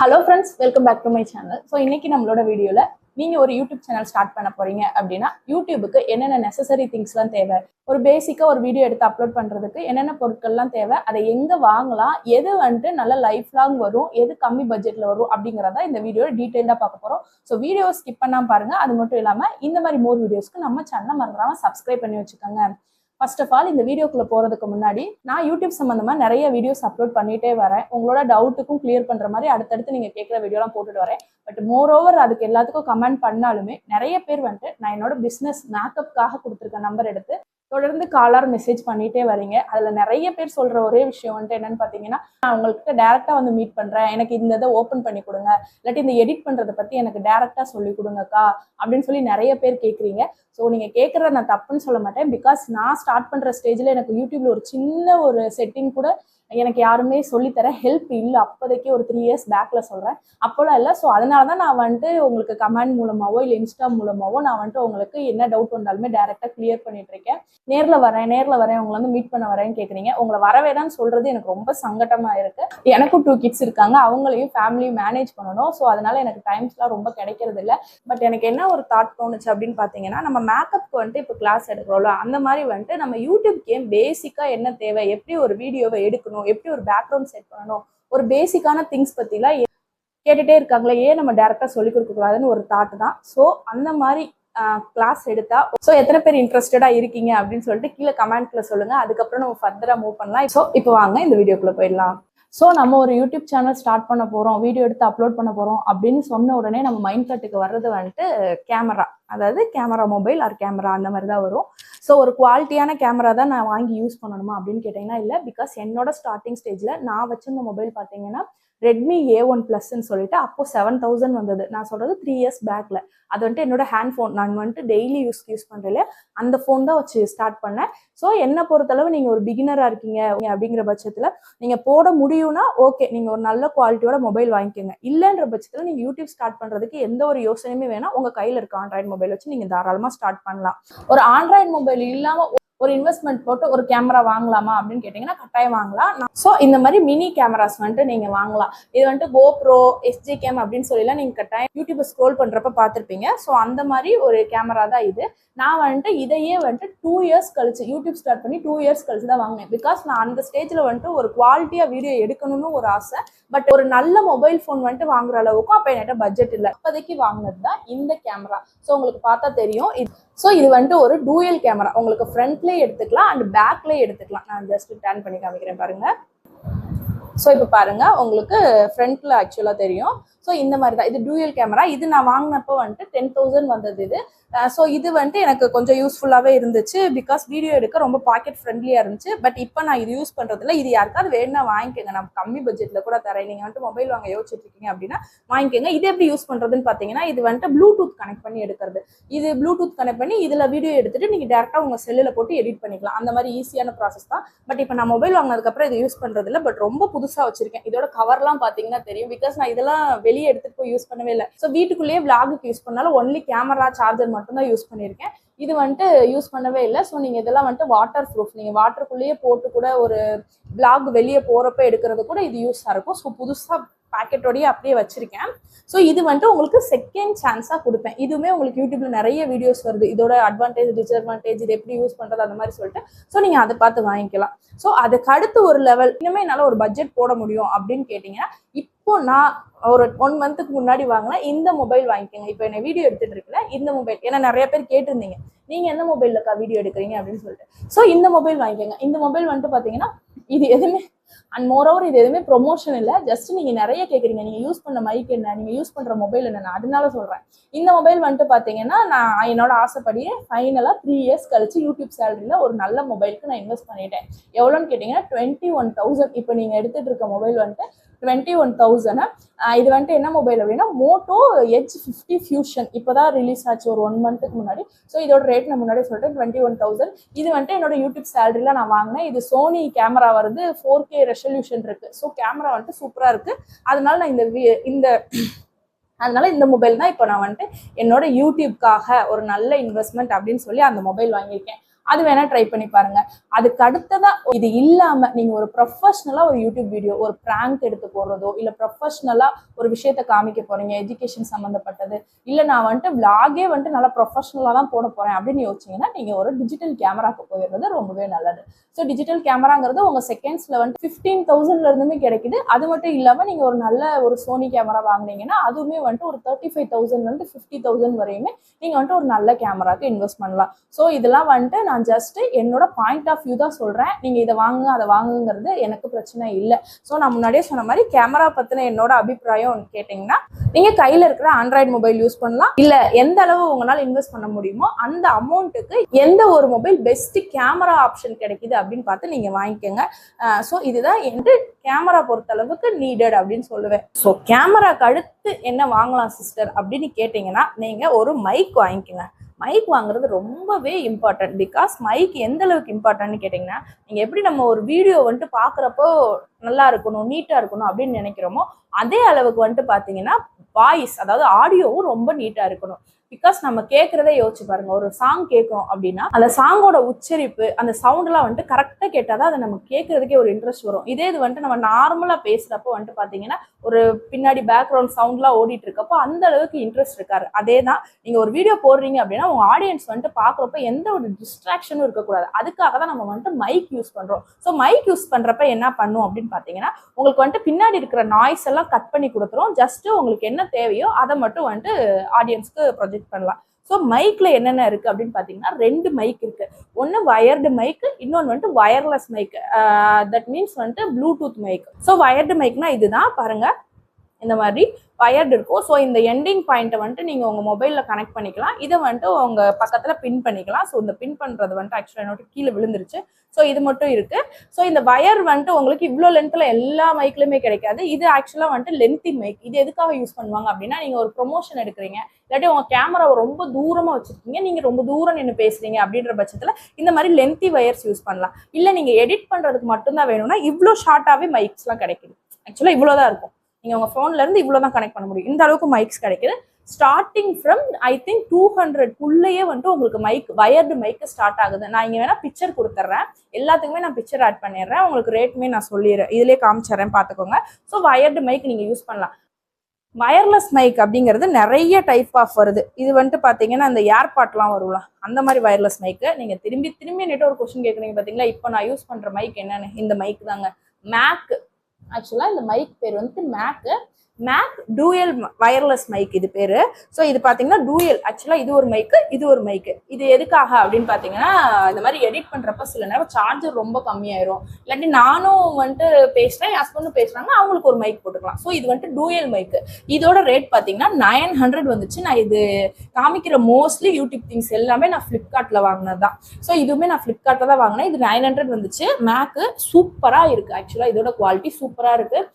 Hello friends welcome back to my channel so இன்னைக்கு நம்மளோட வீடியோவில் நீங்கள் ஒரு யூடியூப் சேனல் ஸ்டார்ட் பண்ண போறீங்க அப்படின்னா யூடியூபுக்கு என்னென்ன நெசசரி திங்ஸ்லாம் தேவை? ஒரு பேசிக்காக ஒரு வீடியோ எடுத்து அப்லோட் பண்ணுறதுக்கு என்னென்ன பொருட்கள்லாம் தேவை? அதை எங்கே வாங்கலாம்? எது வந்துட்டு நல்ல லைஃப் லாங் வரும்? எது கம்மி பட்ஜெட்டில் வரும்? அப்படிங்கிறத இந்த வீடியோ டீட்டெயிலாக பார்க்க போகிறோம் ஸோ வீடியோ ஸ்கிப் பண்ணாமல் பாருங்கள் அது மட்டும் இல்லாமல் இந்த மாதிரி மோர் வீடியோஸ்க்கு நம்ம சேனலை மறந்துடாமல் சப்ஸ்கிரைப் பண்ணி வச்சுக்கோங்க. ஃபர்ஸ்ட் ஆஃப் ஆல் இந்த வீடியோக்குள்ள போறதுக்கு முன்னாடி நான் யூடியூப் சம்பந்தமா நிறைய வீடியோஸ் அப்லோட் பண்ணிட்டே வரேன். உங்களோட டவுட்டுக்கும் கிளியர் பண்ற மாதிரி அடுத்தடுத்து நீங்க கேட்குற வீடியோலாம் போட்டுட்டு வரேன். பட் மோர் ஓவர் அதுக்கு எல்லாத்துக்கும் கமெண்ட் பண்ணாலுமே நிறைய பேர் வந்துட்டு நான் என்னோட பிஸ்னஸ் மேக்கப்காக கொடுத்துருக்க நம்பர் எடுத்து தொடர்ந்து காலர் மெசேஜ் பண்ணிட்டே வரீங்க அதுல நிறைய பேர் சொல்ற ஒரே விஷயம் வந்துட்டு என்னன்னு பாத்தீங்கன்னா நான் உங்கள்கிட்ட டேரக்டா வந்து மீட் பண்றேன். எனக்கு இந்த இதை ஓப்பன் பண்ணி கொடுங்க. இல்லாட்டி இந்த எடிட் பண்றதை பத்தி எனக்கு டேரக்டா சொல்லி கொடுங்கக்கா அப்படின்னு சொல்லி நிறைய பேர் கேட்குறீங்க ஸோ நீங்கள் கேட்குறத நான் தப்புன்னு சொல்ல மாட்டேன். பிகாஸ் நான் ஸ்டார்ட் பண்ணுற ஸ்டேஜில் எனக்கு யூடியூப்ல ஒரு சின்ன ஒரு செட்டிங் கூட எனக்கு யாருமே சொல்லித்தர ஹெல்ப் இல்லை. அப்போதைக்கு ஒரு த்ரீ இயர்ஸ் பேக்கில் சொல்கிறேன் அப்போலாம் இல்லை. ஸோ அதனால தான் நான் வந்துட்டு உங்களுக்கு கமெண்ட் மூலமாகவோ இல்லை இன்ஸ்டா மூலமாகவோ நான் வந்துட்டு உங்களுக்கு என்ன டவுட் வந்தாலுமே டேரெக்டாக கிளியர் பண்ணிட்டுருக்கேன் நேரில் வரேன் நேரில் வரேன் உங்களை வந்து மீட் பண்ண வரேன்னு கேட்குறீங்க உங்களை வரவேடான்னு சொல்கிறது எனக்கு ரொம்ப சங்கட்டமாக இருக்குது எனக்கும் டூ கிட்ஸ் இருக்காங்க. அவங்களையும் ஃபேமிலியும் மேனேஜ் பண்ணணும். ஸோ அதனால் எனக்கு டைம்ஸ்லாம் ரொம்ப கிடைக்கிறது இல்லை. பட் எனக்கு என்ன ஒரு தாட் தோணுச்சு அப்படின்னு பார்த்தீங்கன்னா நம்ம மேக்கப்க்கு வந்துட்டு இப்போ கிளாஸ் எடுக்கிறோம்ல அந்த மாதிரி வந்துட்டு நம்ம யூடியூப் கேம் பேசிக்காக என்ன தேவை? எப்படி ஒரு வீடியோவை எடுக்கணும்? எப்படி ஒரு பேக்ரவுண்ட் செட் பண்ணணும் ஒரு பேசிக்கான திங்ஸ் பற்றிலாம் கேட்டுகிட்டே இருக்காங்களே ஏன் நம்ம டேரெக்டாக சொல்லிக் கொடுக்கக்கூடாதுன்னு ஒரு தாட்டு தான். ஸோ அந்த மாதிரி கிளாஸ் எடுத்தா ஸோ எத்தனை பேர் இன்ட்ரெஸ்டடாக இருக்கீங்க அப்படின்னு சொல்லிட்டு கீழே கமெண்ட்ல சொல்லுங்க. அதுக்கப்புறம் நம்ம ஃபர்தராக மூவ் பண்ணலாம். ஸோ இப்போ வாங்க இந்த வீடியோக்குள்ளே போயிடலாம். ஸோ நம்ம ஒரு யூடியூப் சேனல் ஸ்டார்ட் பண்ண போகிறோம் வீடியோ எடுத்து அப்லோட் பண்ண போகிறோம் அப்படின்னு சொன்ன உடனே நம்ம மைண்ட் கட்டுக்கு வர்றது வந்துட்டு கேமரா அதாவது கேமரா மொபைல் ஆர் கேமரா அந்த மாதிரி தான் வரும். ஸோ ஒரு குவாலிட்டியான கேமரா தான் நான் வாங்கி யூஸ் பண்ணணுமா அப்படின்னு கேட்டிங்கன்னா இல்லை பிகாஸ் என்னோட ஸ்டார்டிங் ஸ்டேஜில் நான் வச்சிருந்த மொபைல் பார்த்தீங்கன்னா ரெட்மி ஏ ஒன் ப்ளஸ்ன்னு சொல்லிட்டு அப்போ செவன் தௌசண்ட் வந்தது. நான் சொல்கிறது த்ரீ இயர்ஸ் பேக்கில் அது வந்துட்டு என்னோட ஹேண்ட் ஃபோன் நான் வந்துட்டு டெய்லி யூஸ் யூஸ் பண்ணுறதுல அந்த ஃபோன் தான் வச்சு ஸ்டார்ட் பண்ணேன். ஸோ என்னை பொறுத்தளவு நீங்கள் ஒரு பிகினராக இருக்கீங்க அப்படிங்கிற பட்சத்தில் நீங்கள் போட முடியும்னா ஓகே நீங்கள் ஒரு நல்ல குவாலிட்டியோட மொபைல் வாங்கிக்கோங்க. இல்லைன்ற பட்சத்தில் நீங்கள் யூடியூப் ஸ்டார்ட் பண்ணுறதுக்கு எந்த ஒரு யோசனையுமே வேணால் உங்கள் கையில் இருக்க ஆண்ட்ராய்டு மொபைல் வச்சு நீங்கள் தாராளமாக ஸ்டார்ட் பண்ணலாம். ஒரு ஆண்ட்ராய்டு மொபைல் இல்லாமல் ஒரு இன்வெஸ்ட்மெண்ட் போட்டு ஒரு கேமரா வாங்கலாமா அப்படின்னு கேட்டிங்கன்னா கட்டாயம் வாங்கலாம். ஸோ இந்த மாதிரி மினி கேமராஸ் வந்துட்டு நீங்கள் வாங்கலாம். இது வந்துட்டு கோப்ரோ எஸ்ஜி கேம் அப்படின்னு சொல்லிலாம் நீங்கள் கட்டாயம் யூடியூப்பை ஸ்க்ரோல் பண்ணுறப்ப பார்த்துருப்பீங்க. ஸோ அந்த மாதிரி ஒரு கேமரா தான் இது. நான் வந்துட்டு இதையே வந்துட்டு டூ இயர்ஸ் கழிச்சு யூடியூப் ஸ்டார்ட் பண்ணி டூ இயர்ஸ் கழிச்சு தான் வாங்கினேன். பிகாஸ் நான் அந்த ஸ்டேஜில் வந்துட்டு ஒரு குவாலிட்டியாக வீடியோ எடுக்கணும்னு ஒரு ஆசை. பட் ஒரு நல்ல மொபைல் ஃபோன் வந்துட்டு வாங்குற அளவுக்கும் அப்போ என்கிட்ட பட்ஜெட் இல்லை. அப்போதைக்கு வாங்கினது தான் இந்த கேமரா ஸோ உங்களுக்கு பார்த்தா தெரியும். இது ஸோ இது வந்துட்டு ஒரு டூயல் கேமரா உங்களுக்கு ஃப்ரண்ட்லேயே எடுத்துக்கலாம் அண்ட் பேக்லேயே எடுத்துக்கலாம். நான் ஜஸ்ட் டேன் பண்ணி காமிக்கிறேன் பாருங்கள் ஸோ இப்போ பாருங்கள் உங்களுக்கு ஃப்ரண்ட்டில் ஆக்சுவலாக தெரியும். ஸோ இந்த மாதிரி தான் இது டூயல் கேமரா இது நான் வாங்கினப்போ வந்துட்டு டென் தௌசண்ட் வந்தது இது. Uh, ஸோ இது வந்துட்டு எனக்கு கொஞ்சம் யூஸ்ஃபுல்லாகவே இருந்துச்சு. பிகாஸ் வீடியோ எடுக்க ரொம்ப பாக்கெட் ஃப்ரெண்ட்லியாக இருந்துச்சு. பட் இப்போ நான் இது யூஸ் பண்ணுறதில்ல இது யாருக்காவது வேணும்னா வாங்கிக்கோங்க. நான் கம்மி பட்ஜெட்டில் கூட தரேன். நீங்கள் வந்துட்டு மொபைல் வாங்க யோசிச்சுட்டு இருக்கீங்க அப்படின்னா வாங்கிக்கோங்க. இது எப்படி யூஸ் பண்ணுறதுன்னு பார்த்தீங்கன்னா இது வந்துட்டு ப்ளூடூத் கனெக்ட் பண்ணி எடுக்கிறது. இது ப்ளூடூத் கனெக்ட் பண்ணி இதில் வீடியோ எடுத்துட்டு நீங்கள் டேரெக்டாக உங்கள் செல்லில் போட்டு எடிட் பண்ணிக்கலாம். அந்த மாதிரி ஈஸியான ப்ராசஸ் தான். பட் இப்போ நான் மொபைல் வாங்கினதுக்கப்புறம் இது யூஸ் பண்ணுறதில்ல பட் ரொம்ப புதுசாக வச்சுருக்கேன். இதோட கவர்லாம் பார்த்தீங்கன்னா தெரியும். பிகாஸ் நான் இதெல்லாம் வெளியே வெளியே எடுத்துட்டு போய் யூஸ் பண்ணவே இல்லை. ஸோ வீட்டுக்குள்ளேயே விளாகுக்கு யூஸ் பண்ணாலும் ஒன்லி கேமரா சார்ஜர் மட்டும்தான் யூஸ் பண்ணியிருக்கேன். இது வந்துட்டு யூஸ் பண்ணவே இல்லை. ஸோ நீங்கள் இதெல்லாம் வந்துட்டு வாட்டர் ப்ரூஃப் நீங்கள் வாட்டருக்குள்ளேயே போட்டு கூட ஒரு பிளாக் வெளியே போகிறப்ப எடுக்கிறது கூட இது யூஸாக இருக்கும். ஸோ புதுசாக பேக்கெட்டோடய அப்படியே வச்சுருக்கேன். ஸோ இது வந்துட்டு உங்களுக்கு செகண்ட் சான்ஸாக கொடுப்பேன். இதுவுமே உங்களுக்கு யூடியூப்ல நிறைய வீடியோஸ் வருது. இதோட அட்வான்டேஜ் டிஸ்அட்வான்டேஜ் இது எப்படி யூஸ் பண்ணுறது அந்த மாதிரி சொல்லிட்டு. ஸோ நீங்கள் அதை பார்த்து வாங்கிக்கலாம். ஸோ அதுக்கு அடுத்து ஒரு லெவல் இன்னுமே என்னால் ஒரு பட்ஜெட் போட முடியும் அப்படின்னு கேட்டிங்கன்னா இப்போ நான் ஒரு ஒன் மந்த்துக்கு முன்னாடி வாங்கினா இந்த மொபைல் வாங்கிக்கோங்க. இப்போ என்ன வீடியோ எடுத்துட்டு இருக்கல இந்த மொபைல் ஏன்னா நிறைய பேர் கேட்டிருந்தீங்க. நீங்க எந்த மொபைல்லக்கா வீடியோ எடுக்கிறீங்க அப்படின்னு சொல்லிட்டு. ஸோ இந்த மொபைல் வாங்கிக்கோங்க. இந்த மொபைல் வந்துட்டு பார்த்தீங்கன்னா இது எதுவுமே அண்ட் மோர் ஓவர் இது எதுவுமே ப்ரொமோஷன் இல்லை. ஜஸ்ட் நீங்க நிறைய கேட்குறீங்க நீங்க யூஸ் பண்ண மைக் என்ன நீங்க யூஸ் பண்ற மொபைல் என்ன அதனால சொல்றேன். இந்த மொபைல் வந்துட்டு பாத்தீங்கன்னா நான் என்னோட ஆசைப்படியே ஃபைனலா த்ரீ இயர்ஸ் கழிச்சு யூடியூப் சேலரியில ஒரு நல்ல மொபைலுக்கு நான் இன்வெஸ்ட் பண்ணிட்டேன். எவ்வளோன்னு கேட்டீங்கன்னா டுவெண்ட்டி ஒன் தௌசண்ட் இப்போ நீங்க எடுத்துட்டு இருக்க மொபைல் வந்துட்டு டுவெண்ட்டி ஒன் தௌசண்ட் இது வந்துட்டு என்ன மொபைல் அப்படின்னா மோட்டோ எச் ஃபிஃப்டி ஃபியூஷன் இப்போ தான் ரிலீஸ் ஆச்சு. ஒரு ஒன் மந்த்துக்கு முன்னாடி. ஸோ இதோட ரேட் நான் முன்னாடி சொல்லிட்டேன் டுவெண்ட்டி ஒன் தௌசண்ட் இது வந்துட்டு என்னோட யூடியூப் சேலரியில் நான் வாங்கினேன். இது சோனி கேமரா வருது ஃபோர் கே ரெசல்யூஷன் இருக்கு. ஸோ கேமரா வந்துட்டு சூப்பராக இருக்கு. அதனால நான் இந்த இந்த அதனால இந்த மொபைல் தான் இப்போ நான் வந்துட்டு என்னோட யூடியூப்காக ஒரு நல்ல இன்வெஸ்ட்மெண்ட் அப்படின்னு சொல்லி அந்த மொபைல் வாங்கியிருக்கேன். அது வேணா ட்ரை பண்ணி பாருங்க. அதுக்கு அடுத்ததா இது இல்லாம நீங்க ஒரு ப்ரொஃபஷனலா ஒரு யூடியூப் வீடியோ ஒரு ப்ராங்க் எடுத்து போடுறதோ இல்ல ப்ரொஃபஷனலா ஒரு விஷயத்த காமிக்க போறீங்க எஜுகேஷன் சம்மந்தப்பட்டது இல்ல நான் வந்துட்டு விளாகே வந்துட்டு நல்லா ப்ரொஃபஷனலா தான் போட போறேன் அப்படின்னு யோசிச்சீங்கன்னா நீங்க ஒரு டிஜிட்டல் கேமராக்கு போயிடுறது ரொம்பவே நல்லது. ஸோ டிஜிட்டல் கேமராங்கிறது உங்க செகண்ட்ஸ்ல வந்துட்டு ஃபிஃப்டீன் தௌசண்ட்ல இருந்துமே கிடைக்குது. அது மட்டும் இல்லாம நீங்க ஒரு நல்ல ஒரு சோனி கேமரா வாங்குனீங்கன்னா அதுவுமே வந்துட்டு ஒரு தேர்ட்டி ஃபைவ் தௌசண்ட்ல இருந்து ஃபிஃப்டி தௌசண்ட் வரையுமே நீங்க வந்துட்டு ஒரு நல்ல கேமராக்கு இன்வெஸ்ட் பண்ணலாம். ஸோ இதெல்லாம் வந்துட்டு நான் நான் ஜஸ்ட் என்னோட பாயிண்ட் ஆஃப் வியூ தான் சொல்றேன். நீங்க இதை வாங்குங்க அதை வாங்குங்கிறது எனக்கு பிரச்சனை இல்லை. ஸோ நான் முன்னாடியே சொன்ன மாதிரி கேமரா பத்தின என்னோட அபிப்பிராயம் கேட்டிங்கன்னா நீங்க கையில இருக்கிற ஆண்ட்ராய்டு மொபைல் யூஸ் பண்ணலாம். இல்ல எந்த அளவு உங்களால் இன்வெஸ்ட் பண்ண முடியுமோ அந்த அமௌண்ட்டுக்கு எந்த ஒரு மொபைல் பெஸ்ட் கேமரா ஆப்ஷன் கிடைக்குது அப்படின்னு பார்த்து நீங்க வாங்கிக்கோங்க. ஸோ இதுதான் என்று கேமரா பொறுத்த அளவுக்கு நீடட் அப்படின்னு சொல்லுவேன். ஸோ கேமராக்கு அடுத்து என்ன வாங்கலாம் சிஸ்டர் அப்படின்னு கேட்டிங்கன்னா நீங்க ஒரு மைக் வாங்கிக்கோங்க. மைக் வாங்குறது ரொம்பவே இம்பார்ட்டன்ட் பிகாஸ் மைக் எந்த அளவுக்கு இம்பார்ட்டன்ட்னு கேட்டிங்கன்னா நீங்கள் எப்படி நம்ம ஒரு வீடியோ வந்துட்டு பார்க்குறப்போ நல்லா இருக்கணும் நீட்டாக இருக்கணும் அப்படின்னு நினைக்கிறோமோ அதே அளவுக்கு வந்துட்டு பார்த்தீங்கன்னா வாய்ஸ் அதாவது ஆடியோவும் ரொம்ப நீட்டாக இருக்கணும். பிகாஸ் நம்ம கேட்குறதே யோசிச்சு பாருங்க. ஒரு சாங் கேட்குறோம் அப்படின்னா அந்த சாங்கோட உச்சரிப்பு அந்த சவுண்ட்லாம் வந்துட்டு கரெக்டாக கேட்டால் தான் அதை நம்ம கேட்கறதுக்கே ஒரு இன்ட்ரெஸ்ட் வரும். இதே இது வந்துட்டு நம்ம நார்மலாக பேசுகிறப்போ வந்துட்டு பார்த்தீங்கன்னா ஒரு பின்னாடி பேக்ரவுண்ட் சவுண்ட்லாம் ஓடிட்டு இருக்கப்போ அந்த அளவுக்கு இன்ட்ரெஸ்ட் இருக்காரு அதே தான் நீங்கள் ஒரு வீடியோ போடுறீங்க அப்படின்னா உங்கள் ஆடியன்ஸ் வந்துட்டு பார்க்குறப்ப எந்த ஒரு டிஸ்ட்ராக்ஷனும் இருக்கக்கூடாது. அதுக்காக தான் நம்ம வந்துட்டு மைக் யூஸ் பண்ணுறோம் ஸோ மைக் யூஸ் பண்ணுறப்ப என்ன பண்ணும் அப்படின்னு பார்த்தீங்கன்னா உங்களுக்கு வந்துட்டு பின்னாடி இருக்கிற நாய்ஸ் எல்லாம் கட் பண்ணி கொடுத்துரும். ஜஸ்ட்டு உங்களுக்கு என்ன தேவையோ அதை மட்டும் வந்துட்டு ஆடியன்ஸ்க்கு ப்ரொஜெக்ட் பண்ணலாம். ஸோ மைக்ல என்னென்ன இருக்கு அப்படின்னு பார்த்தீங்கன்னா ரெண்டு மைக் இருக்கு. ஒன்று வயர்டு மைக்கு இன்னொன்று வந்துட்டு வயர்லெஸ் மைக் தட் மீன்ஸ் வந்துட்டு ப்ளூடூத் மைக் ஸோ வயர்டு மைக்னா இதுதான். பாருங்க இந்த மாதிரி வயர்டு இருக்கும். ஸோ இந்த எண்டிங் பாயிண்ட்டை வந்துட்டு நீங்கள் உங்கள் மொபைலில் கனெக்ட் பண்ணிக்கலாம். இதை வந்துட்டு உங்கள் பக்கத்தில் பின் பண்ணிக்கலாம். ஸோ இந்த பின் பண்ணுறது வந்துட்டு ஆக்சுவலாக என்னோட கீழே விழுந்துருச்சு. ஸோ இது மட்டும் இருக்குது ஸோ இந்த வயர் வந்துட்டு உங்களுக்கு இவ்வளோ லென்த்தில் எல்லா மைக்லையுமே கிடைக்காது. இது ஆக்சுவலாக வந்துட்டு லென்த்தி மைக் இது எதுக்காக யூஸ் பண்ணுவாங்க அப்படின்னா நீங்கள் ஒரு ப்ரொமோஷன் எடுக்கிறீங்க. இல்லாட்டி உங்கள் கேமராவை ரொம்ப தூரமாக வச்சுருக்கீங்க. நீங்கள் ரொம்ப தூரம் நின்று பேசுகிறீங்க அப்படின்ற பட்சத்தில் இந்த மாதிரி லென்த்தி வயர்ஸ் யூஸ் பண்ணலாம். இல்லை நீங்கள் எடிட் பண்ணுறதுக்கு மட்டும்தான் வேணும்னா இவ்வளோ ஷார்ட்டாகவே மைக்ஸ்லாம் கிடைக்குது. ஆக்சுவலாக இவ்வளோ தான் இருக்கும். நீங்கள் உங்கள் ஃபோன்லேருந்து இவ்வளோ தான் கனெக்ட் பண்ண முடியும். இந்த அளவுக்கு மைக்ஸ் கிடைக்குது. Starting from I think two ஹண்ட்ரட்குள்ளேயே வந்துட்டு உங்களுக்கு மைக் வயர்டு மைக்கு ஸ்டார்ட் ஆகுது. நான் இங்கே வேணால் பிக்சர் கொடுத்துட்றேன் எல்லாத்துக்குமே நான் பிக்சர் ஆட் பண்ணிடுறேன். உங்களுக்கு ரேட்டுமே நான் சொல்லிடுறேன். இதிலே காமிச்சிடுறேன் பார்த்துக்கோங்க. ஸோ வயர்டு மைக் நீங்கள் யூஸ் பண்ணலாம். வயர்லெஸ் மைக் அப்படிங்கிறது நிறைய டைப் ஆஃப் வருது. இது வந்துட்டு பார்த்தீங்கன்னா இந்த ஏர்பாட்லாம் வரும்ல. அந்த மாதிரி வயர்லெஸ் மைக்கு நீங்கள் திரும்பி திரும்பி நெட்டு ஒரு கொஸ்டின் கேட்குறீங்க பார்த்தீங்களா? இப்போ நான் யூஸ் பண்ணுற மைக் என்னென்னு? இந்த மைக் தாங்க. மேக் ஆக்சுவலாக இந்த மைக் பேர் வந்துட்டு make make dual wireless mic இது பேரு. ஸோ இது பார்த்தீங்கன்னா டூயல் ஆக்சுவலாக இது ஒரு மைக்கு இது ஒரு மைக்கு இது எதுக்காக அப்படின்னு பார்த்தீங்கன்னா இந்த மாதிரி எடிட் பண்ணுறப்ப சில நேரம் சார்ஜர் ரொம்ப கம்மியாயிரும். இல்லாட்டி நானும் வந்துட்டு பேசுகிறேன் என் ஹஸ்பண்டும் பேசுகிறாங்க அவங்களுக்கு ஒரு மைக் போட்டுக்கலாம். ஸோ இது வந்துட்டு டூயல் மைக்கு இதோட ரேட் பார்த்தீங்கன்னா நைன் ஹண்ட்ரட் வந்துச்சு. நான் இது காமிக்கிற மோஸ்ட்லி யூடியூப் திங்ஸ் எல்லாமே நான் ஃப்ளிப்கார்ட்டில் வாங்கினது தான் ஸோ இதுவுமே நான் ஃப்ளிப்கார்ட்டில் தான் வாங்கினேன். இது நைன் ஹண்ட்ரட் வந்துச்சு. மேக்கு சூப்பராக இருக்குது ஆக்சுவலாக இதோட குவாலிட்டி சூப்பராக இருக்குது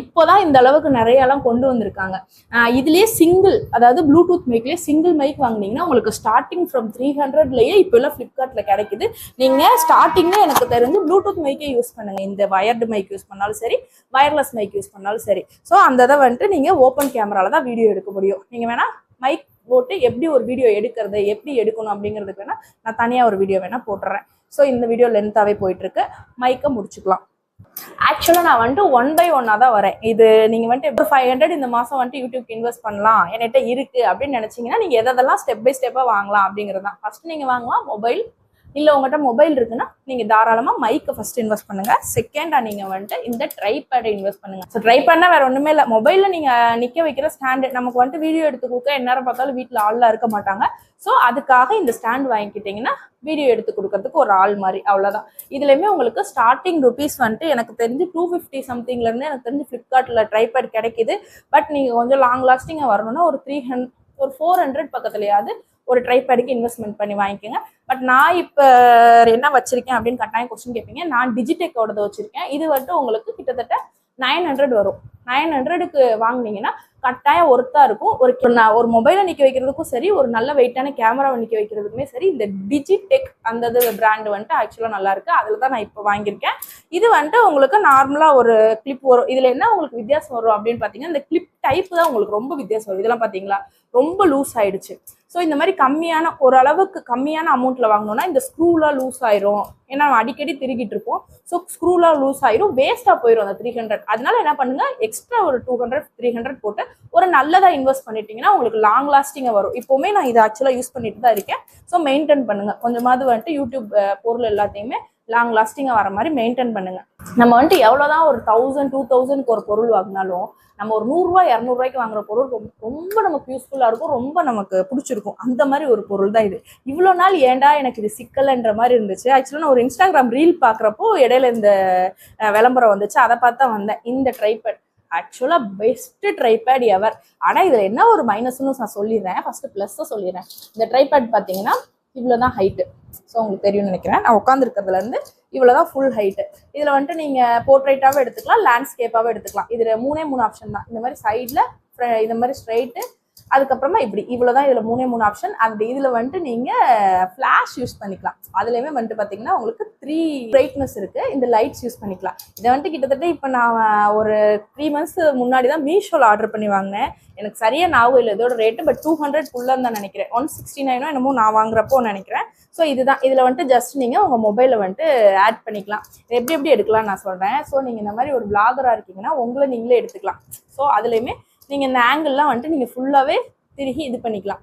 இப்போ தான் இந்த அளவுக்கு நிறைய எல்லாம் கொண்டு வந்திருக்காங்க. இதுலேயே சிங்கிள் அதாவது ப்ளூடூத் மைக்லேயே சிங்கிள் மைக் வாங்கினீங்கன்னா உங்களுக்கு ஸ்டார்டிங் ஃப்ரம் த்ரீ ஹண்ட்ரட்லேயே இப்போ எல்லாம் கிடைக்குது. நீங்கள் ஸ்டார்டிங்கில் எனக்கு தெரிஞ்சு ப்ளூடூத் மைக்கே யூஸ் பண்ணுங்கள் இந்த வயர்டு மைக் யூஸ் பண்ணாலும் சரி வயர்லெஸ் மைக் யூஸ் பண்ணாலும் சரி. ஸோ அந்த இதை வந்துட்டு நீங்கள் ஓப்பன் கேமராவில் தான் வீடியோ எடுக்க முடியும். நீங்கள் வேணால் மைக் போட்டு எப்படி ஒரு வீடியோ எடுக்கிறது எப்படி எடுக்கணும் அப்படிங்கிறதுக்கு வேணால் நான் தனியாக ஒரு வீடியோ வேணால் போட்டுறேன். ஸோ இந்த வீடியோ லென்த்தாகவே போயிட்டுருக்கு மைக்கை முடிச்சுக்கலாம். ஆக்சுவலாக நான் வந்துட்டு ஒன் பை ஒன்னாக தான் வரேன். இது நீங்கள் வந்துட்டு இப்போ ஃபைவ் ஹண்ட்ரட் இந்த மாதம் வந்துட்டு யூடியூப்க்கு இன்வெஸ்ட் பண்ணலாம். என்கிட்ட இருக்கு அப்படின்னு நினச்சிங்கன்னா நீங்கள் எதெல்லாம் ஸ்டெப் பை ஸ்டெப்பாக வாங்கலாம் அப்படிங்கிறது தான் ஃபர்ஸ்ட் நீங்கள் வாங்கலாம் மொபைல் இல்லை உங்கள்கிட்ட மொபைல் இருக்குன்னா நீங்கள் தாராளமாக மைக்கை ஃபஸ்ட் இன்வெஸ்ட் பண்ணுங்கள் செகண்டாக நீங்கள் வந்துட்டு இந்த ட்ரைபேடை இன்வெஸ்ட் பண்ணுங்க. ஸோ ட்ரைபேட்னா வேறு ஒன்றுமே இல்லை. மொபைலில் நீங்கள் நிற்க வைக்கிற ஸ்டாண்டு நமக்கு வந்துட்டு வீடியோ எடுத்து கொடுக்க எந்நேரம் பார்த்தாலும் வீட்டில் ஆள்லாம் இருக்க மாட்டாங்க. ஸோ அதுக்காக இந்த ஸ்டாண்ட் வாங்கிக்கிட்டிங்கன்னா வீடியோ எடுத்து கொடுக்கறதுக்கு ஒரு ஆள் மாதிரி. அவ்வளோதான் இதுலையுமே உங்களுக்கு ஸ்டார்டிங் ருபீஸ் வந்துட்டு எனக்கு தெரிஞ்சு டூ ஃபிஃப்டி சம்திங்லேருந்து எனக்கு தெரிஞ்சு ஃப்ளிப்கார்ட்டில் ட்ரைபேட் கிடைக்குது. பட் நீங்கள் கொஞ்சம் லாங் லாஸ்டிங்காக வரணும்னா ஒரு த்ரீ ஹண்ட் ஒரு ஃபோர் ஹண்ட்ரட் பக்கத்துலையாவது ஒரு ட்ரைபேடுக்கு இன்வெஸ்ட்மெண்ட் பண்ணி வாங்கிக்கோங்க. பட் நான் இப்போ என்ன வச்சிருக்கேன் அப்படின்னு கட்டாயம் கொஸ்டின் கேட்பீங்க நான் டிஜிடெக்கோடது வச்சிருக்கேன். இது வந்துட்டு உங்களுக்கு கிட்டத்தட்ட நைன் ஹண்ட்ரட் வரும். நைன் ஹண்ட்ரடுக்கு வாங்குனீங்கன்னா கட்டாயம் ஒர்த்தா இருக்கும். ஒரு நான் ஒரு மொபைலை நிற்க வைக்கிறதுக்கும் சரி ஒரு நல்ல வெயிட்டான கேமராவை நிற்க வைக்கிறதுக்குமே சரி இந்த டிஜிடெக் அந்த இது வந்துட்டு ஆக்சுவலாக நல்லா இருக்கு. அதில் தான் நான் இப்போ வாங்கியிருக்கேன். இது வந்துட்டு உங்களுக்கு நார்மலாக ஒரு கிளிப் வரும். இதில் என்ன உங்களுக்கு வித்தியாசம் வரும் அப்படின்னு பார்த்தீங்கன்னா இந்த கிளிப் டைப் தான் உங்களுக்கு ரொம்ப வித்தியாசம் வரும். இதெல்லாம் பார்த்தீங்களா ரொம்ப லூஸ் ஆயிடுச்சு. ஸோ இந்த மாதிரி கம்மியான ஓரளவுக்கு கம்மியான அமௌண்ட்டில் வாங்கினோம்னா இந்த ஸ்க்ரூலாம் லூஸ் ஆயிரும். ஏன்னா நம்ம அடிக்கடி திருகிட்டு இருப்போம். ஸோ ஸ்க்ரூலாம் லூஸ் ஆயிரும். வேஸ்ட்டாக போயிடும் அந்த த்ரீ ஹண்ட்ரட் அதனால என்ன பண்ணுங்க? எக்ஸ்ட்ரா ஒரு டூ ஹண்ட்ரட் த்ரீ ஹண்ட்ரட் போட்டு ஒரு நல்லதாக இன்வெஸ்ட் பண்ணிட்டீங்கன்னா உங்களுக்கு லாங் லாஸ்டிங்காக வரும். இப்போவுமே நான் இதை ஆக்சுவலாக யூஸ் பண்ணிட்டு தான் இருக்கேன். ஸோ மெயின்டைன் பண்ணுங்க. கொஞ்சமாவது வந்துட்டு யூடியூப் பொருள் எல்லாத்தையுமே லாங் லாஸ்டிங்காக வர மாதிரி மெயின்டைன் பண்ணுங்க. நம்ம வந்துட்டு எவ்வளோதான் ஒரு தௌசண்ட் டூ தௌசண்ட்க்கு ஒரு பொருள் வாங்கினாலும் நம்ம ஒரு நூறுரூவா இரநூறுவாய்க்கு வாங்குற பொருள் ரொம்ப ரொம்ப நமக்கு யூஸ்ஃபுல்லாக இருக்கும் ரொம்ப நமக்கு பிடிச்சிருக்கும். அந்த மாதிரி ஒரு பொருள் தான் இது. இவ்வளோ நாள் ஏண்டா எனக்கு இது சிக்கலைன்ற மாதிரி இருந்துச்சு. ஆக்சுவலாக நான் ஒரு இன்ஸ்டாகிராம் ரீல் பார்க்குறப்போ இடையில இந்த விளம்பரம் வந்துச்சு. அதை பார்த்து தான் வந்தேன். இந்த ட்ரைபேட் ஆக்சுவலாக பெஸ்ட்டு ட்ரைபேட் எவர் ஆனால் இதில் என்ன ஒரு மைனஸ்னு நான் சொல்லிடுறேன். ஃபஸ்ட்டு ப்ளஸ்ஸை சொல்லிடுறேன். இந்த ட்ரைபேட் பார்த்தீங்கன்னா இவ்வளோ தான் ஹைட்டு ஸோ உங்களுக்கு தெரியும்னு நினைக்கிறேன். நான் உட்காந்துருக்கிறதுலேருந்து இவ்வளோ தான் ஃபுல் ஹைட்டு இதில் வந்துட்டு நீங்கள் போர்ட்ரேட்டாகவும் எடுத்துக்கலாம் லேண்ட்ஸ்கேப்பாகவும் எடுத்துக்கலாம். இதில் மூணே மூணு ஆப்ஷன் தான். இந்த மாதிரி சைடில் இந்த மாதிரி ஸ்ட்ரைட்டு அதுக்கப்புறமா இப்படி இவ்வளோ தான் இதில் மூணே மூணு ஆப்ஷன் அந்த இதில் வந்துட்டு நீங்கள் ஃப்ளாஷ் யூஸ் பண்ணிக்கலாம். அதுலேயுமே வந்துட்டு பார்த்தீங்கன்னா உங்களுக்கு த்ரீ பிரைட்னஸ் இருக்குது இந்த லைட்ஸ் யூஸ் பண்ணிக்கலாம். இதை வந்துட்டு கிட்டத்தட்ட இப்போ நான் ஒரு த்ரீ மந்த்ஸ் முன்னாடி தான் மீஷோவில் ஆர்டர் பண்ணி வாங்கினேன். எனக்கு சரியாக ஞாபகம் இல்லை இதோட ரேட்டு பட் டூ ஹண்ட்ரட் தான் நினைக்கிறேன். ஒன் சிக்ஸ்டி நைனோ என்னமோ நான் வாங்குறப்போ நினைக்கிறேன். ஸோ இதுதான். இதில் வந்துட்டு ஜஸ்ட் நீங்கள் உங்கள் மொபைலில் வந்துட்டு ஆட் பண்ணிக்கலாம். இது எப்படி எப்படி எடுக்கலாம் நான் சொல்கிறேன் ஸோ நீங்கள் இந்த மாதிரி ஒரு பிளாகராக இருக்கீங்கன்னா உங்களை நீங்களே எடுத்துக்கலாம். ஸோ அதுலேயுமே நீங்கள் இந்த ஆங்கிள்லாம் வந்துட்டு நீங்கள் ஃபுல்லாகவே திருகி இது பண்ணிக்கலாம்.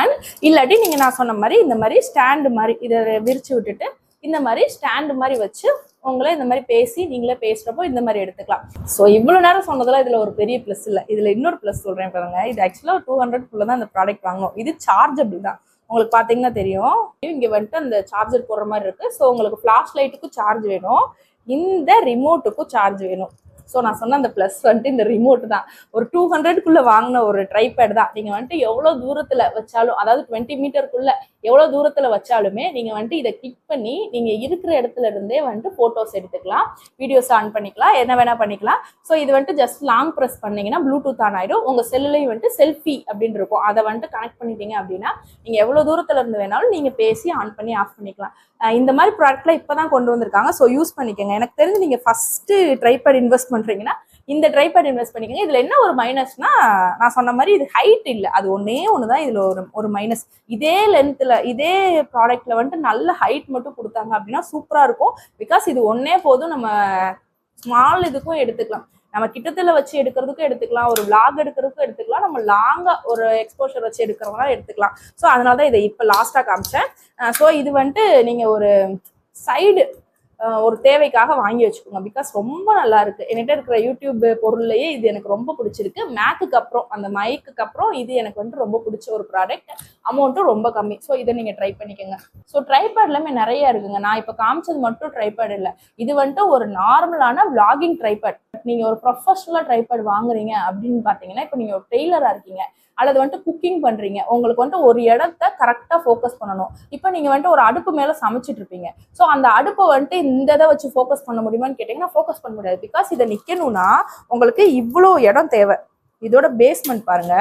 அண்ட் இல்லாட்டி நீங்கள் நான் சொன்ன மாதிரி இந்த மாதிரி ஸ்டாண்டு மாதிரி இதை விரித்து விட்டுட்டு இந்த மாதிரி ஸ்டாண்டு மாதிரி வச்சு உங்களே இந்த மாதிரி பேசி நீங்களே பேசுகிறப்போ இந்த மாதிரி எடுத்துக்கலாம். ஸோ இவ்வளோ நேரம் சொன்னதெல்லாம் இதில் ஒரு பெரிய ப்ளஸ் இல்லை. இதில் இன்னொரு ப்ளஸ் சொல்கிறேன் பாருங்க. இது ஆக்சுவலாக டூ ஹண்ட்ரட்குள்ளே தான் இந்த ப்ராடக்ட் வாங்கணும் இது சார்ஜபிள் தான். உங்களுக்கு பார்த்தீங்கன்னா தெரியும். இங்கே வந்துட்டு அந்த சார்ஜர் போடுற மாதிரி இருக்குது ஸோ உங்களுக்கு ஃப்ளாஷ் லைட்டுக்கும் சார்ஜ் வேணும். இந்த ரிமோட்டுக்கும் சார்ஜ் வேணும். ஸோ நான் சொன்ன அந்த ப்ளஸ் வந்துட்டு இந்த ரிமோட் தான். ஒரு டூ ஹண்ட்ரட்குள்ளே வாங்கின ஒரு ட்ரைபேட் தான். நீங்கள் வந்துட்டு எவ்வளோ தூரத்தில் வச்சாலும் அதாவது டுவெண்ட்டி மீட்டருக்குள்ளே எவ்வளோ தூரத்தில் வச்சாலுமே நீங்கள் வந்துட்டு இதை கிளிக் பண்ணி நீங்கள் இருக்கிற இடத்துல இருந்தே வந்துட்டு ஃபோட்டோஸ் எடுத்துக்கலாம். வீடியோஸ் ஆன் பண்ணிக்கலாம். என்ன வேணால் பண்ணிக்கலாம். ஸோ இது வந்துட்டு ஜஸ்ட் லாங் ப்ரெஸ் பண்ணிங்கன்னா ப்ளூடூத் ஆன் ஆகிடும் உங்கள் செல்லுலையும் வந்துட்டு செல்ஃபி அப்படின்னு இருக்கும். அதை வந்துட்டு கனெக்ட் பண்ணிட்டீங்க அப்படின்னா நீங்கள் எவ்வளோ தூரத்தில் இருந்து வேணாலும் நீங்கள் பேசி ஆன் பண்ணி ஆஃப் பண்ணிக்கலாம். இந்த மாதிரி ப்ராடக்ட்லாம் இப்போ தான் கொண்டு வந்திருக்காங்க. ஸோ யூஸ் பண்ணிக்கோங்க. எனக்கு தெரிஞ்சு நீங்கள் ஃபஸ்ட்டு ட்ரைபேட் இன்வெஸ்ட் பண்ணுறீங்கன்னா இந்த ட்ரைபேட் இன்வெஸ்ட் பண்ணிக்கோங்க. இதில் என்ன ஒரு மைனஸ்னா நான் சொன்ன மாதிரி இது ஹைட் இல்லை. அது ஒன்றே ஒன்று தான் இதில் ஒரு ஒரு மைனஸ் இதே லென்த்தில் இதே ப்ராடக்ட்டில் வந்துட்டு நல்ல ஹைட் மட்டும் கொடுத்தாங்க அப்படின்னா சூப்பராக இருக்கும். பிகாஸ் இது ஒன்றே போதும். நம்ம ஸ்மால் இதுக்கும் எடுத்துக்கலாம். நம்ம கிட்டத்தில் வச்சு எடுக்கிறதுக்கும் எடுத்துக்கலாம். ஒரு விளாக் எடுக்கிறதுக்கும் எடுத்துக்கலாம். நம்ம லாங்காக ஒரு எக்ஸ்போஷர் வச்சு எடுக்கிறவங்களாம் எடுத்துக்கலாம். ஸோ அதனால தான் இதை இப்போ லாஸ்ட்டாக காமிச்சேன். ஸோ இது வந்துட்டு நீங்கள் ஒரு சைடு ஒரு தேவைக்காக வாங்கி வச்சுக்கோங்க. பிகாஸ் ரொம்ப நல்லா இருக்கு. என்கிட்ட இருக்கிற யூடியூப் பொருள்லையே இது எனக்கு ரொம்ப பிடிச்சிருக்கு. மேக்குக்கு அப்புறம் அந்த மைக்குக்கு அப்புறம் இது எனக்கு வந்து ரொம்ப பிடிச்ச ஒரு ப்ராடக்ட் அமௌண்ட்டும் ரொம்ப கம்மி. ஸோ இதை நீங்க ட்ரை பண்ணிக்கோங்க. ஸோ ட்ரைபேட் நிறைய இருக்குங்க. நான் இப்போ காமிச்சது மட்டும் ட்ரைபேட் இல்லை. இது வந்துட்டு ஒரு நார்மலான விளாகிங் ட்ரைபேட் நீங்க ஒரு ப்ரொஃபஷனலாக ட்ரைபேட் வாங்குறீங்க அப்படின்னு பார்த்தீங்கன்னா இப்போ நீங்க ஒரு டெய்லரா இருக்கீங்க. அல்லது வந்துட்டு குக்கிங் பண்றீங்க. உங்களுக்கு வந்துட்டு ஒரு இடத்த கரெக்டாக ஃபோக்கஸ் பண்ணணும். இப்போ நீங்க வந்துட்டு ஒரு அடுப்பு மேல சமைச்சிட்டு இருப்பீங்க. ஸோ அந்த அடுப்பை வந்துட்டு இந்த இதை வச்சு ஃபோக்கஸ் பண்ண முடியுமான்னு கேட்டிங்கன்னா ஃபோக்கஸ் பண்ண முடியாது. பிகாஸ் இதை நிற்கணும்னா உங்களுக்கு இவ்வளோ இடம் தேவை. இதோட பேஸ்மெண்ட் பாருங்க.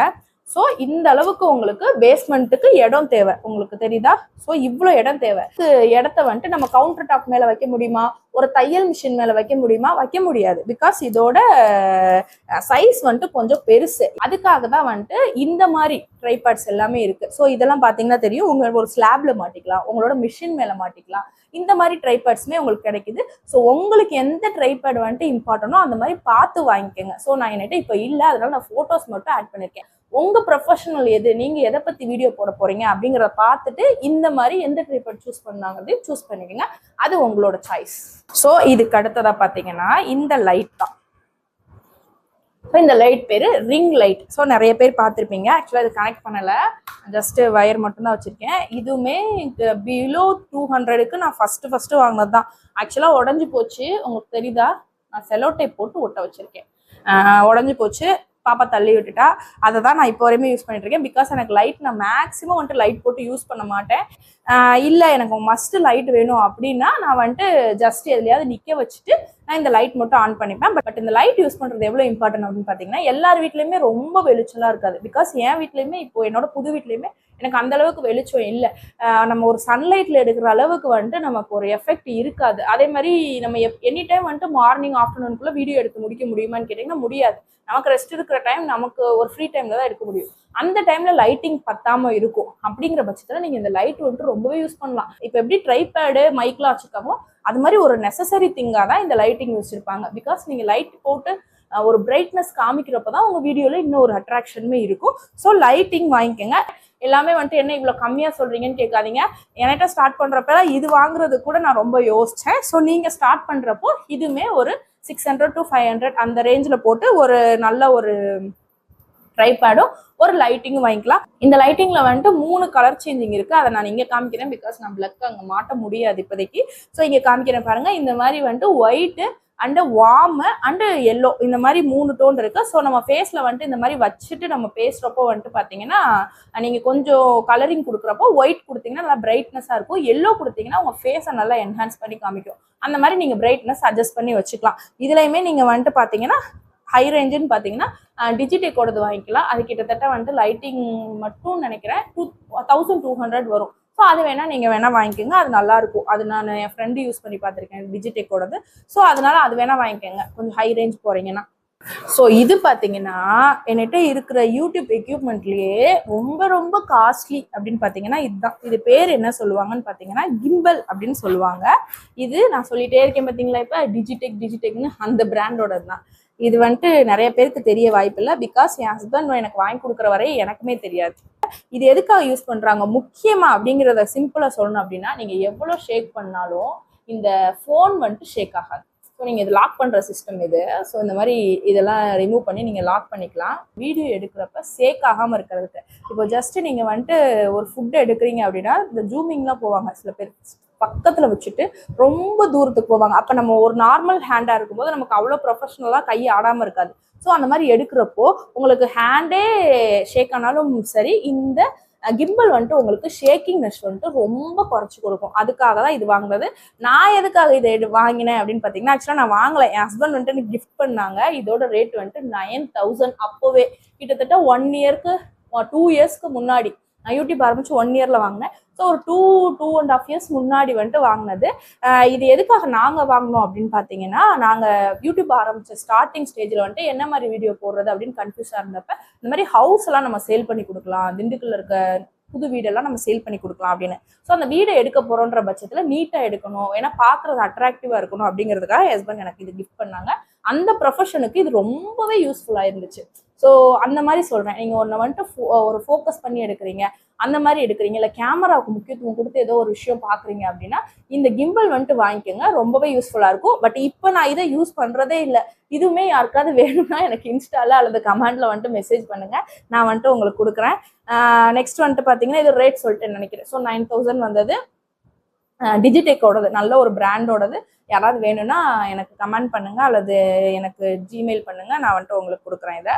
ஸோ இந்த அளவுக்கு உங்களுக்கு பேஸ்மெண்ட்டுக்கு இடம் தேவை. உங்களுக்கு தெரியுதா? ஸோ இவ்வளோ இடம் தேவை. இடத்த வந்துட்டு நம்ம கவுண்டர் டாப் மேலே வைக்க முடியுமா? ஒரு தையல் மிஷின் மேலே வைக்க முடியுமா? வைக்க முடியாது. பிகாஸ் இதோட சைஸ் வந்துட்டு கொஞ்சம் பெருசு. அதுக்காக தான் வந்துட்டு இந்த மாதிரி ட்ரைபாட்ஸ் எல்லாமே இருக்குது ஸோ இதெல்லாம் பார்த்தீங்கன்னா தெரியும். உங்கள் ஒரு ஸ்லாப்ல மாட்டிக்கலாம். உங்களோட மிஷின் மேலே மாட்டிக்கலாம். இந்த மாதிரி ட்ரைபேட்ஸுமே உங்களுக்கு கிடைக்குது. ஸோ உங்களுக்கு எந்த ட்ரைபேட் வந்துட்டு இம்பார்ட்டனோ அந்த மாதிரி பார்த்து வாங்கிக்கோங்க. ஸோ நான் என்கிட்ட இப்போ இல்லை. அதனால நான் ஃபோட்டோஸ் மட்டும் ஆட் பண்ணியிருக்கேன் உங்கள் ப்ரொஃபஷனல் எது? நீங்கள் எதை பற்றி வீடியோ போட போகிறீங்க அப்படிங்கிறத பார்த்துட்டு இந்த மாதிரி எந்த ட்ரீட்மெண்ட் சூஸ் பண்ணாங்கிறதையும் சூஸ் பண்ணிக்கோங்க. அது உங்களோட சாய்ஸ் ஸோ இதுக்கு அடுத்ததாக பார்த்தீங்கன்னா இந்த லைட் தான். ஸோ இந்த லைட் பேர் ரிங் லைட் ஸோ நிறைய பேர் பார்த்துருப்பீங்க. ஆக்சுவலாக இது கனெக்ட் பண்ணலை. ஜஸ்ட்டு ஒயர் மட்டும்தான் வச்சுருக்கேன். இதுவுமே பிலோ டூ ஹண்ட்ரடுக்கு நான் ஃபஸ்ட்டு ஃபஸ்ட்டு வாங்கினது தான் ஆக்சுவலாக உடஞ்சி போச்சு. உங்களுக்கு தெரியுதா? நான் செலோ டைப் போட்டு ஒட்ட வச்சுருக்கேன். உடஞ்சி போச்சு. பாப்பா தள்ளி விட்டுட்டா. அதை தான் நான் இப்போ வரையுமே யூஸ் பண்ணிட்டு இருக்கேன். பிகாஸ் எனக்கு லைட் நான் மேக்ஸிமம் வந்துட்டு லைட் போட்டு யூஸ் பண்ண மாட்டேன். இல்லை எனக்கு மஸ்ட்டு லைட் வேணும் அப்படின்னா நான் வந்துட்டு ஜஸ்ட் எதுலையாவது நிற்க வச்சுட்டு நான் இந்த லைட் மட்டும் ஆன் பண்ணிப்பேன். பட் இந்த லைட் யூஸ் பண்ணுறது எவ்வளோ இம்பார்ட்டன்ட் அப்படின்னு பார்த்தீங்கன்னா எல்லார் வீட்லேயுமே ரொம்ப வெளிச்சலாக இருக்காது. பிகாஸ் என் வீட்லேயுமே இப்போ என்னோட புது வீட்லேயுமே எனக்கு அந்த அளவுக்கு வெளிச்சம் இல்லை. நம்ம ஒரு சன்லைட்ல எடுக்கிற அளவுக்கு வந்துட்டு நமக்கு ஒரு எஃபெக்ட் இருக்காது. அதே மாதிரி நம்ம எனி டைம் வந்துட்டு மார்னிங் ஆஃப்டர்நூனுக்குள்ள வீடியோ எடுத்து முடிக்க முடியுமான்னு கேட்டிங்கன்னா முடியாது. நமக்கு ரெஸ்ட் இருக்கிற டைம் நமக்கு ஒரு ஃப்ரீ டைம்ல தான் எடுக்க முடியும். அந்த டைம்ல லைட்டிங் பத்தாம இருக்கும். அப்படிங்கிற பட்சத்துல நீங்க இந்த லைட் வந்துட்டு ரொம்பவே யூஸ் பண்ணலாம். இப்போ எப்படி ட்ரைபேடு மைக்லாம் வச்சுக்கோமோ அது மாதிரி ஒரு நெசசரி திங்காக தான் இந்த லைட்டிங் வச்சுருப்பாங்க. பிகாஸ் நீங்கள் லைட் போட்டு ஒரு பிரைட்னஸ் காமிக்கிறப்ப தான் உங்கள் வீடியோவில் இன்னும் ஒரு அட்ராக்ஷனுமே இருக்கும். ஸோ லைட்டிங் வாங்கிக்கோங்க. எல்லாமே வந்துட்டு என்ன இவ்வளோ கம்மியாக சொல்கிறீங்கன்னு கேட்காதீங்க. என்கிட்ட ஸ்டார்ட் பண்ணுறப்பெல்லாம் இது வாங்குறது கூட நான் ரொம்ப யோசித்தேன் ஸோ நீங்கள் ஸ்டார்ட் பண்ணுறப்போ இதுவுமே ஒரு six hundred to five hundred அந்த ரேஞ்சில் போட்டு ஒரு நல்ல ஒரு ட்ரைபேடும் ஒரு லைட்டிங்கும் வாங்கிக்கலாம். இந்த லைட்டிங்ல வந்துட்டு மூணு கலர் சேஞ்சிங் இருக்கு. அதை நான் இங்க காமிக்கிறேன் பிகாஸ் நான் பிளக் அங்க மாட்ட முடியாது இப்போதைக்கு. ஸோ இங்க காமிக்கிறேன் பாருங்க. இந்த மாதிரி வந்துட்டு white and warm and yellow இந்த மாதிரி மூணு டோன் இருக்கு. ஸோ நம்ம ஃபேஸ்ல வந்துட்டு இந்த மாதிரி வச்சுட்டு நம்ம பேசுறப்போ வந்துட்டு பாத்தீங்கன்னா நீங்க கொஞ்சம் கலரிங் கொடுக்குறப்போ ஒயிட் கொடுத்தீங்கன்னா நல்லா பிரைட்னஸா இருக்கும். எல்லோ கொடுத்தீங்கன்னா உங்க ஃபேஸை நல்லா என்ஹான்ஸ் பண்ணி காமிக்கும். அந்த மாதிரி நீங்க பிரைட்னஸ் அட்ஜஸ்ட் பண்ணி வச்சுக்கலாம். இதுலயுமே நீங்க வந்துட்டு பாத்தீங்கன்னா ஹை ரேஞ்சுன்னு பார்த்தீங்கன்னா டிஜிடெக்கோடது வாங்கிக்கலாம். அது கிட்டத்தட்ட வந்து லைட்டிங் மட்டும் நினைக்கிறேன். டூ தௌசண்ட் டூ ஹண்ட்ரட் வரும். ஸோ அது வேணால் நீங்கள் வேணால் வாங்கிக்கோங்க. அது நல்லாயிருக்கும் அது நான் என் ஃப்ரெண்டு யூஸ் பண்ணி பார்த்துருக்கேன் டிஜிடெக்கோடது ஸோ அதனால் அது வேணால் வாங்கிக்கோங்க. கொஞ்சம் ஹை ரேஞ்ச் போகிறீங்கன்னா ஸோ இது பார்த்தீங்கன்னா என்கிட்ட இருக்கிற யூடியூப் எக்யூப்மெண்ட்லேயே ரொம்ப ரொம்ப காஸ்ட்லி அப்படின்னு பார்த்தீங்கன்னா இதுதான். இது பேர் என்ன சொல்லுவாங்கன்னு பார்த்தீங்கன்னா கிம்பல் அப்படின்னு சொல்லுவாங்க. இது நான் சொல்லிகிட்டே இருக்கேன் பார்த்தீங்களா இப்போ? டிஜிடெக் டிஜிடெக்னு அந்த பிராண்டோட தான் இது வந்துட்டு நிறைய பேருக்கு தெரிய வாய்ப்பில்லை பிகாஸ் என் ஹஸ்பண்ட் எனக்கு வாங்கி கொடுக்குற வரை எனக்குமே தெரியாது. இது எதுக்காக யூஸ் பண்ணுறாங்க முக்கியமா அப்படிங்கிறத சிம்பிளாக சொல்லணும் அப்படின்னா நீங்கள் எவ்வளோ ஷேக் பண்ணாலும் இந்த ஃபோன் வந்துட்டு ஷேக் ஆகாது. ஸோ நீங்கள் இது லாக் பண்ணுற சிஸ்டம் இது. ஸோ இந்த மாதிரி இதெல்லாம் ரிமூவ் பண்ணி நீங்கள் லாக் பண்ணிக்கலாம். வீடியோ எடுக்கிறப்ப சேக் ஆகாமல் இருக்கிறதுக்கு. இப்போ ஜஸ்ட்டு நீங்கள் வந்துட்டு ஒரு ஃபுட்டு எடுக்கிறீங்க அப்படின்னா இந்த ஜூமிங்லாம் போவாங்க. சில பேர் பக்கத்தில் வச்சுட்டு ரொம்ப தூரத்துக்கு போவாங்க. அப்போ நம்ம ஒரு நார்மல் ஹேண்டாக இருக்கும்போது நமக்கு அவ்வளோ ப்ரொஃபஷ்னலாக கை ஆடாமல் இருக்காது. ஸோ அந்த மாதிரி எடுக்கிறப்போ உங்களுக்கு ஹேண்டே ஷேக் ஆனாலும் சரி இந்த கிம்பல் வந்துட்டு உங்களுக்கு ஷேக்கிங்னஸ் வந்துட்டு ரொம்ப குறைச்சி கொடுக்கும். அதுக்காக தான் இது வாங்குனது. நான் எதுக்காக இதை வாங்கினேன் அப்படின்னு பார்த்தீங்கன்னா ஆக்சுவலாக நான் வாங்கலை. என் ஹஸ்பண்ட் வந்துட்டு எனக்கு கிஃப்ட் பண்ணாங்க. இதோட ரேட் வந்துட்டு நைன் தௌசண்ட் அப்போவே. கிட்டத்தட்ட ஒன் இயர்க்கு டூ இயர்ஸ்க்கு முன்னாடி. நான் யூடியூப் ஆரம்பிச்சு ஒன் இயர்ல வாங்கினேன். ஸோ ஒரு two two and half years முன்னாடி வந்துட்டு வாங்கினது. இது எதுக்காக நாங்கள் வாங்கினோம் அப்படின்னு பார்த்தீங்கன்னா நாங்கள் யூடியூப் ஆரம்பிச்ச ஸ்டார்டிங் ஸ்டேஜில் வந்துட்டு என்ன மாதிரி வீடியோ போடுறது அப்படின்னு கன்ஃபியூஸாக இருந்தப்ப இந்த மாதிரி ஹவுஸ் எல்லாம் நம்ம சேல் பண்ணி கொடுக்கலாம் திண்டுக்கல்ல இருக்க புது வீடெல்லாம் நம்ம சேல் பண்ணி கொடுக்கலாம் அப்படின்னு. ஸோ அந்த வீடை எடுக்க போறோன்ற பட்சத்தில் நீட்டாக எடுக்கணும். ஏன்னா பார்க்கறது அட்ராக்டிவாக இருக்கணும் அப்படிங்கிறதுக்காக ஹஸ்பண்ட் எனக்கு இது கிஃப்ட் பண்ணாங்க. அந்த ப்ரொஃபஷனுக்கு இது ரொம்பவே யூஸ்ஃபுல்லாக இருந்துச்சு. ஸோ அந்த மாதிரி சொல்கிறேன் நீங்கள் ஒன்று வந்துட்டு ஒரு ஃபோக்கஸ் பண்ணி எடுக்கிறீங்க. அந்த மாதிரி எடுக்கிறீங்க. இல்லை கேமராவுக்கு முக்கியத்துவம் கொடுத்து ஏதோ ஒரு விஷயம் பார்க்குறீங்க அப்படின்னா இந்த கிம்பிள் வந்துட்டு வாங்கிக்கோங்க. ரொம்பவே யூஸ்ஃபுல்லாக இருக்கும். பட் இப்போ நான் இதை யூஸ் பண்ணுறதே இல்லை. இதுவுமே யாருக்காவது வேணும்னா எனக்கு இன்ஸ்டால அல்லது கமெண்டில் வந்துட்டு மெசேஜ் பண்ணுங்கள் நான் வந்துட்டு உங்களுக்கு கொடுக்குறேன். நெக்ஸ்ட் வந்துட்டு பார்த்தீங்கன்னா இது ரேட் சொல்லிட்டு நினைக்கிறேன். ஸோ நைன் தௌசண்ட் வந்தது. டிஜிடெக்கோடது நல்ல ஒரு பிராண்டோடது யாராவது வேணும்னா எனக்கு கமெண்ட் பண்ணுங்கள் அல்லது எனக்கு ஜிமெயில் பண்ணுங்கள் நான் வந்துட்டு உங்களுக்கு கொடுக்குறேன் இதை.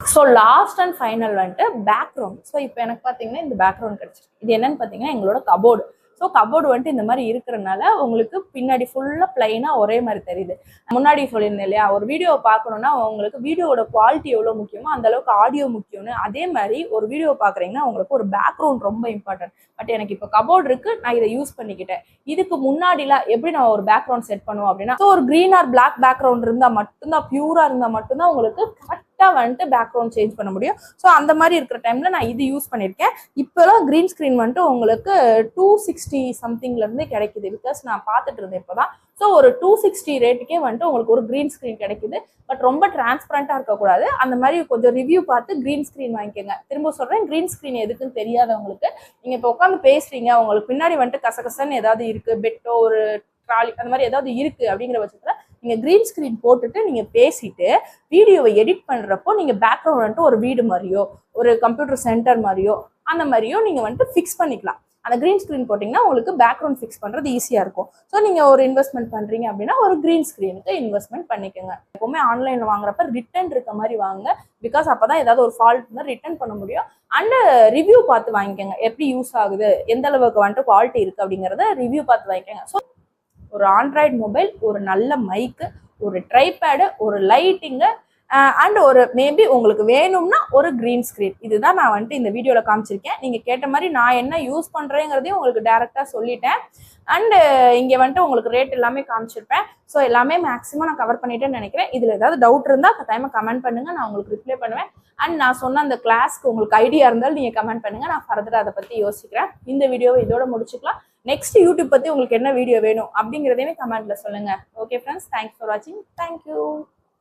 ஸோ லாஸ்ட் அண்ட் ஃபைனல் வந்துட்டு பேக்ரவுண்ட் ஸோ இப்போ எனக்கு பார்த்தீங்கன்னா இந்த பேக்ரவுண்ட் கிடச்சிருக்கு. இது என்னன்னு பார்த்தீங்கன்னா எங்களோட கபோர்டு ஸோ கபோர்டு வந்துட்டு இந்த மாதிரி இருக்கிறனால உங்களுக்கு பின்னாடி ஃபுல்லாக பிளைனாக ஒரே மாதிரி தெரியுது. முன்னாடி சொல்லியிருந்தேன் இல்லையா ஒரு வீடியோவை பார்க்கணுன்னா உங்களுக்கு வீடியோவோட குவாலிட்டி எவ்வளோ முக்கியமோ அந்தளவுக்கு ஆடியோ முக்கியம்னு அதே மாதிரி ஒரு வீடியோ பார்க்குறீங்கன்னா உங்களுக்கு ஒரு பேக்ரவுண்ட் ரொம்ப இம்பார்ட்டன்ட் பட் எனக்கு இப்போ கபோர்டு இருக்கு நான் இதை யூஸ் பண்ணிக்கிட்டேன். இதுக்கு முன்னாடிலாம் எப்படி நான் ஒரு பேக்ரவுண்ட் செட் பண்ணுவோம் அப்படின்னா ஸோ ஒரு க்ரீன் ஆர் பிளாக் பேக்ரவுண்ட் இருந்தால் மட்டும்தான் பியூராக இருந்தால் மட்டும்தான் உங்களுக்கு கரெக்ட் கரெக்டாக வந்துட்டு பேக்ரவுண்ட் சேஞ்ச் பண்ண முடியும். ஸோ அந்த மாதிரி இருக்கிற டைமில் நான் இது யூஸ் பண்ணியிருக்கேன் இப்போலாம் க்ரீன் ஸ்க்ரீன் வந்துட்டு உங்களுக்கு டூ சிக்ஸ்டி சம்திங்லேருந்து கிடைக்குது. பிகாஸ் நான் பார்த்துட்டு இருந்தேன் இப்போதான். ஸோ ஒரு டூ சிக்ஸ்டி ரேட்டுக்கே வந்துட்டு உங்களுக்கு ஒரு க்ரீன் ஸ்க்ரீன் கிடைக்குது. பட் ரொம்ப டிரான்ஸ்பரண்ட்டாக இருக்கக்கூடாது. அந்த மாதிரி கொஞ்சம் ரிவ்யூ பார்த்து க்ரீன் ஸ்க்ரீன் வாங்கிக்கோங்க. திரும்ப சொல்கிறேன் க்ரீன் ஸ்க்ரீன் எதுக்குன்னு தெரியாதவங்களுக்கு நீங்கள் இப்போ உட்காந்து பேசுகிறீங்க உங்களுக்கு பின்னாடி வந்துட்டு கசகசன்னு ஏதாவது இருக்குது பெட்டோ ஒரு ட்ராலி அந்த மாதிரி ஏதாவது இருக்குது அப்படிங்கிற பட்சத்தில் நீங்கள் க்ரீன் ஸ்க்ரீன் போட்டுட்டு நீங்கள் பேசிட்டு வீடியோவை எடிட் பண்ணுறப்போ நீங்கள் பேக்ரவுண்ட் வந்துட்டு ஒரு வீடு மாதிரியோ ஒரு கம்ப்யூட்டர் சென்டர் மாதிரியோ அந்த மாதிரியோ நீங்கள் வந்துட்டு ஃபிக்ஸ் பண்ணிக்கலாம். அந்த க்ரீன் ஸ்க்ரீன் போட்டிங்கன்னா உங்களுக்கு பேக்ரவுண்ட் ஃபிக்ஸ் பண்ணுறது ஈஸியாக இருக்கும். ஸோ நீங்கள் ஒரு இன்வெஸ்ட்மெண்ட் பண்ணுறீங்க அப்படின்னா ஒரு க்ரீன் ஸ்க்ரீனுக்கு இன்வெஸ்ட்மெண்ட் பண்ணிக்கோங்க. எப்போவுமே ஆன்லைனில் வாங்குறப்ப ரிட்டர்ன் இருக்க மாதிரி வாங்க. பிகாஸ் அப்போ தான் ஏதாவது ஒரு ஃபால்ட் இருந்தால் ரிட்டர்ன் பண்ண முடியும். அண்ட் ரிவ்யூ பார்த்து வாங்கிக்கோங்க. எப்படி யூஸ் ஆகுது? எந்த அளவுக்கு வந்துட்டு குவாலிட்டி இருக்குது அப்படிங்கிறத ரிவ்யூ பார்த்து வாங்கிக்கோங்க. ஸோ ஒரு ஆண்ட்ராய்டு மொபைல் ஒரு நல்ல மைக்கு ஒரு ட்ரைபேடு ஒரு லைட்டிங்கு அண்ட் ஒரு மேபி உங்களுக்கு வேணும்னா ஒரு க்ரீன் ஸ்க்ரீன் இதுதான் நான் வந்துட்டு இந்த வீடியோவில் காமிச்சிருக்கேன். நீங்கள் கேட்ட மாதிரி நான் என்ன யூஸ் பண்ணுறேங்கிறதையும் உங்களுக்கு டேரெக்டாக சொல்லிட்டேன். அண்டு இங்கே வந்துட்டு உங்களுக்கு ரேட் எல்லாமே காமிச்சிருப்பேன். ஸோ எல்லாமே மேக்ஸிமம் நான் கவர் பண்ணிட்டேன்னு நினைக்கிறேன். இதில் ஏதாவது டவுட் இருந்தால் கட்டாயமாக கமெண்ட் பண்ணுங்கள் நான் உங்களுக்கு ரிப்ளை பண்ணுவேன். அண்ட் நான் சொன்ன அந்த கிளாஸ்க்கு உங்களுக்கு ஐடியா இருந்தாலும் நீங்கள் கமெண்ட் பண்ணுங்கள் நான் ஃபர்தராக அதை பற்றி யோசிக்கிறேன். இந்த வீடியோவை இதோட முடிச்சுக்கலாம். நெக்ஸ்ட் யூடியூப் பற்றி உங்களுக்கு என்ன வீடியோ வேணும் அப்படிங்கிறதையுமே கமெண்ட்டில் சொல்லுங்கள் ஓகே ஃப்ரெண்ட்ஸ் தேங்க்ஸ் ஃபார் வாட்சிங் தேங்க்யூ